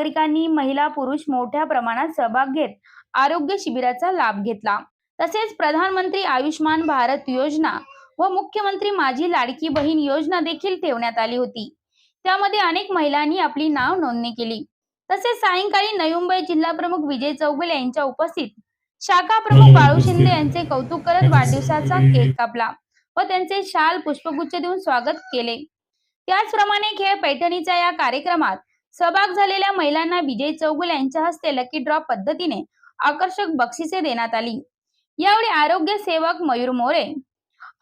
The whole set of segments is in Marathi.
नागरिकांनी महिला पुरुष मोठ्या प्रमाणात सहभाग घेत आरोग्य शिबिराचा लाभ घेतला. तसेच प्रधानमंत्री आयुष्मान भारत योजना व मुख्यमंत्री माझी लाडकी बहीण योजना देखील ठेवण्यात आली होती. त्यामध्ये अनेक महिलांनी आपली नाव नोंदणी केली. तसेच सायंकाळी नवी मुंबई जिल्हा प्रमुख विजय चौगुले यांच्या उपस्थित शाखा प्रमुख बाळू शिंदे यांचे कौतुक करत वाढदिवसाचा केक कापला व त्यांचे शाल पुष्पगुच्छ देऊन स्वागत केले. त्याचप्रमाणे खेळ पैठणीच्या या कार्यक्रमात सहभाग झालेल्या महिलांना विजय चौगुल यांच्या हस्ते लकी ड्रॉ पद्धतीने आकर्षक बक्षिसे देण्यात आली. यावेळी आरोग्य सेवक मयूर मोरे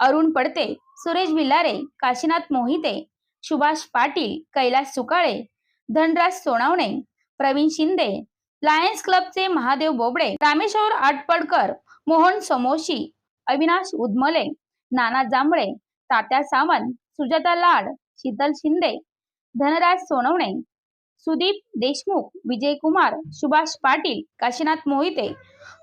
अरुण पडते सुरेश भिलारे काशीनाथ मोहिते सुभाष पाटील कैलास सुकाळे धनराज सोनावणे प्रवीण शिंदे लायन्स क्लबचे महादेव बोबडे रामेश्वर आटपडकर मोहन समोशी अविनाश उदमले नाना जांभळे तात्या सावंत सुजाता लाड शीतल शिंदे धनराज सोनवणे सुदीप देशमुख विजय कुमार सुभाष पाटील काशीनाथ मोहिते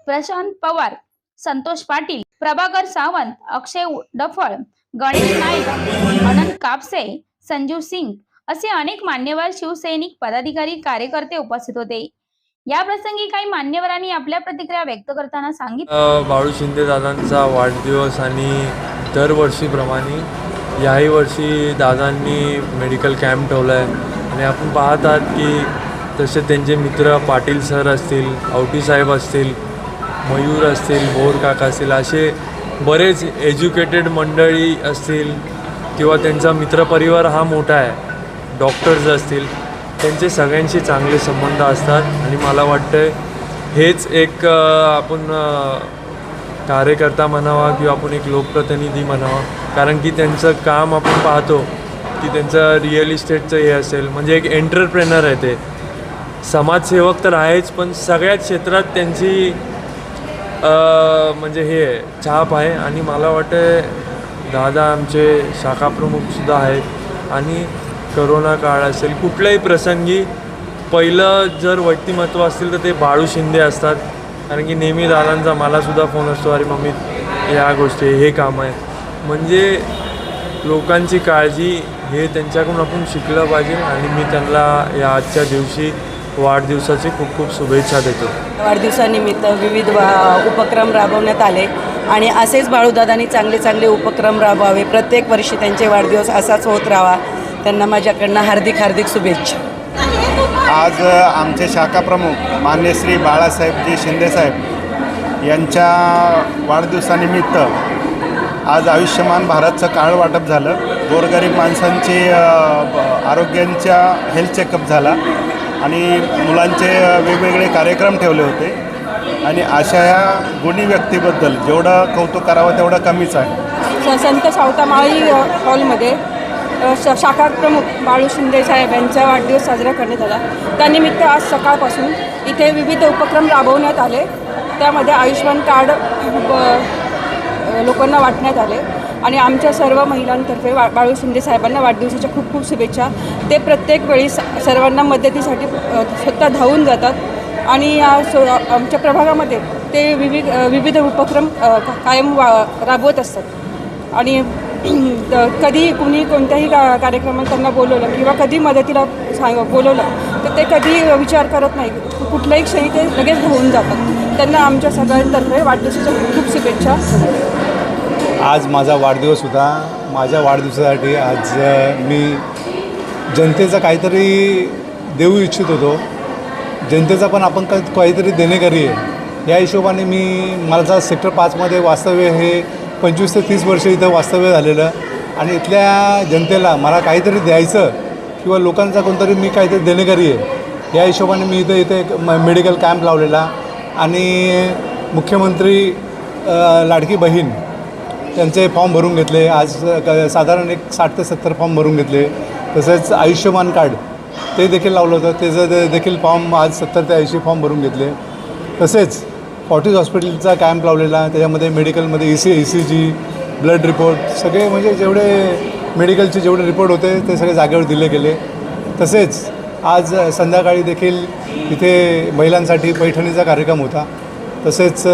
प्रशांत पवार संतोष पाटील प्रभाकर सावंत अक्षय डफळ गणेश नाईक अनंत कापसे संजीव सिंग असे अनेक मान्यवर शिवसैनिक पदाधिकारी कार्यकर्ते उपस्थित होते. या प्रसंगी काही मान्यवरांनी आपल्या प्रतिक्रिया व्यक्त करताना सांगितले. बाळू शिंदे दादांचा वाढदिवस आणि दरवर्षीप्रमाणे याही वर्षी दादांनी मेडिकल कॅम्प ठेवला आहे आणि आपण पाहत आहात की तसे त्यांचे मित्र पाटील सर असतील आवटी साहेब असतील मयूर असतील बोर काका असतील असे बरेच एज्युकेटेड मंडळी असतील किंवा त्यांचा मित्रपरिवार हा मोठा आहे डॉक्टर्स असतील त्यांचे सगळ्यांशी चांगले संबंध असतात. आणि मला वाटतं हेच एक आपण कार्यकर्ता म्हणावा किंवा आपण एक लोकप्रतिनिधी म्हणावा. कारण की त्यांचं काम आपण पाहतो की त्यांचं रिअल इस्टेटचं हे असेल म्हणजे एक एंटरप्रेनर आहे ते. समाजसेवक तर आहेच पण सगळ्याच क्षेत्रात त्यांची म्हणजे हे छाप आहे. आणि मला वाटतं दादा आमचे शाखाप्रमुखसुद्धा आहेत. आणि करोना काळ असेल कुठल्याही प्रसंगी पहिलं जर व्यक्तिमत्व असतील तर ते बाळू शिंदे असतात. कारण की नेहमी दादांचा मलासुद्धा फोन असतो अरे मम्मी या गोष्टी हे काम आहे. म्हणजे लोकांची काळजी हे त्यांच्याकडून आपण शिकलं पाहिजे आणि मी त्यांना या आजच्या दिवशी वाढदिवसाची खूप खूप शुभेच्छा देतो. वाढदिवसानिमित्त विविध वा- उपक्रम राबवण्यात आले आणि असेच बाळूदादांनी चांगले चांगले उपक्रम राबवावे. प्रत्येक वर्षी त्यांचे वाढदिवस असाच होत राहावा त्यांना माझ्याकडनं हार्दिक हार्दिक शुभेच्छा. आज आमचे शाखा प्रमुख मान्य श्री बाळासाहेबजी शिंदेसाहेब यांच्या वाढदिवसानिमित्त आज आयुष्यमान भारतचं काळ वाटप झालं. गोरगरीब माणसांची ब- आरोग्यांच्या हेल्थ चेकअप झाला. आणि मुलांचे वेगवेगळे कार्यक्रम ठेवले होते. आणि अशा या गुणी व्यक्तीबद्दल जेवढं कौतुक करावं तेवढं कमीच आहे. संत सावतामाळी हॉलमध्ये शाखा प्रमुख बाळू शिंदे साहेब यांचा वाढदिवस साजरा करण्यात आला. त्यानिमित्त आज सकाळपासून इथे विविध उपक्रम राबवण्यात आले. त्यामध्ये आयुष्यमान कार्ड ब- लोकांना वाटण्यात आले. आणि आमच्या सर्व महिलांतर्फे वा बाळू शिंदे साहेबांना वाढदिवसाच्या खूप खूप शुभेच्छा. ते प्रत्येक वेळी स- सर्वांना मदतीसाठी स्वतः धावून जातात. आणि या सो आमच्या प्रभागामध्ये ते विविध विविध उपक्रम कायम वा राबवत असतात. आणि कधी कुणी कोणत्याही का कार्यक्रमात त्यांना बोलवलं किंवा कधी मदतीला सांग बोलवलं तर ते कधी विचार करत नाही. कुठल्याही क्षणी ते लगेच धावून जातात. त्यांना आमच्या सगळ्यांतर्फे वाढदिवसाच्या खूप शुभेच्छा. आज माझा वाढदिवस होता. माझ्या वाढदिवसासाठी आज मी जनतेचा काहीतरी देऊ इच्छित होतो. जनतेचा पण आपण का काहीतरी देणेकरी आहे या हिशोबाने मी माझा सेक्टर पाचमध्ये वास्तव्य हे पंचवीस ते तीस वर्ष इथं वास्तव्य झालेलं. आणि इथल्या जनतेला मला काहीतरी द्यायचं किंवा लोकांचा कोणतरी मी काहीतरी देणेकरी आहे या हिशोबाने मी इथं इथे एक म- मेडिकल कॅम्प लावलेला. आणि मुख्यमंत्री लाडकी बहीण त्यांचे फॉर्म भरून घेतले. आज क- साधारण एक साठ ते सत्तर फॉर्म भरून घेतले. तसेच आयुष्यमान कार्ड ते देखील लावलं होतं. त्याचं ते देखील फॉर्म आज सत्तर ते ऐंशी फॉर्म भरून घेतले. तसेच फॉर्टिस हॉस्पिटलचा कॅम्प लावलेला त्याच्यामध्ये मेडिकलमध्ये E C E C G blood report सगळे म्हणजे जेवढे मेडिकलचे जेवढे रिपोर्ट होते ते सगळे जागेवर दिले गेले. तसेच आज संध्याकाळी देखील इथे महिलांसाठी पैठणीचा कार्यक्रम होता. तसेच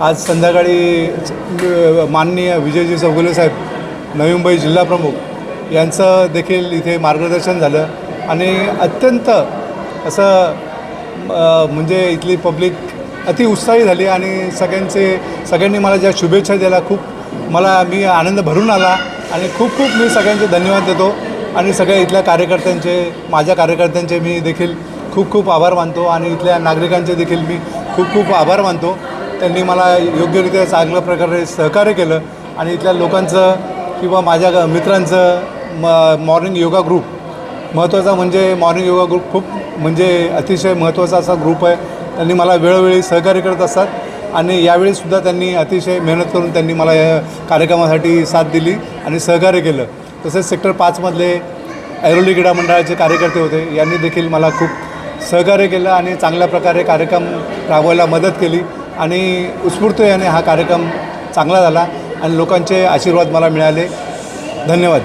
आज संध्याकाळी माननीय विजयजी चौगुले साहेब नवी मुंबई जिल्हाप्रमुख यांचं देखील इथे मार्गदर्शन झालं. आणि अत्यंत असं म्हणजे इथली पब्लिक अति उत्साही झाली आणि सगळ्यांचे सगळ्यांनी मला ज्या शुभेच्छा दिल्या खूप मला मी आनंद भरून आला आणि खूप खूप मी सगळ्यांचे धन्यवाद देतो. आणि सगळ्या इथल्या कार्यकर्त्यांचे माझ्या कार्यकर्त्यांचे मी देखील खूप खूप आभार मानतो. आणि इथल्या नागरिकांचे देखील मी खूप खूप आभार मानतो. त्यांनी मला योग्यरित्या चांगल्या प्रकारे सहकार्य केलं. आणि इथल्या लोकांचं किंवा माझ्या मित्रांचं म मॉर्निंग योगा ग्रुप महत्त्वाचा म्हणजे मॉर्निंग योगा ग्रुप खूप म्हणजे अतिशय महत्त्वाचा असा ग्रुप आहे. त्यांनी मला वेळोवेळी सहकार्य करत असतात. आणि यावेळीसुद्धा त्यांनी अतिशय मेहनत करून त्यांनी मला या कार्यक्रमासाठी साथ दिली आणि सहकार्य केलं. तसेच सेक्टर पाचमधले ऐरोली क्रीडा मंडळाचे कार्यकर्ते होते. यांनी देखील मला खूप सहकार्य केलं आणि चांगल्या प्रकारे कार्यक्रम राबवायला मदत केली. आणि उत्स्फूर्त याने हा कार्यक्रम चांगला झाला आणि लोकांचे आशीर्वाद मला मिळाले. धन्यवाद.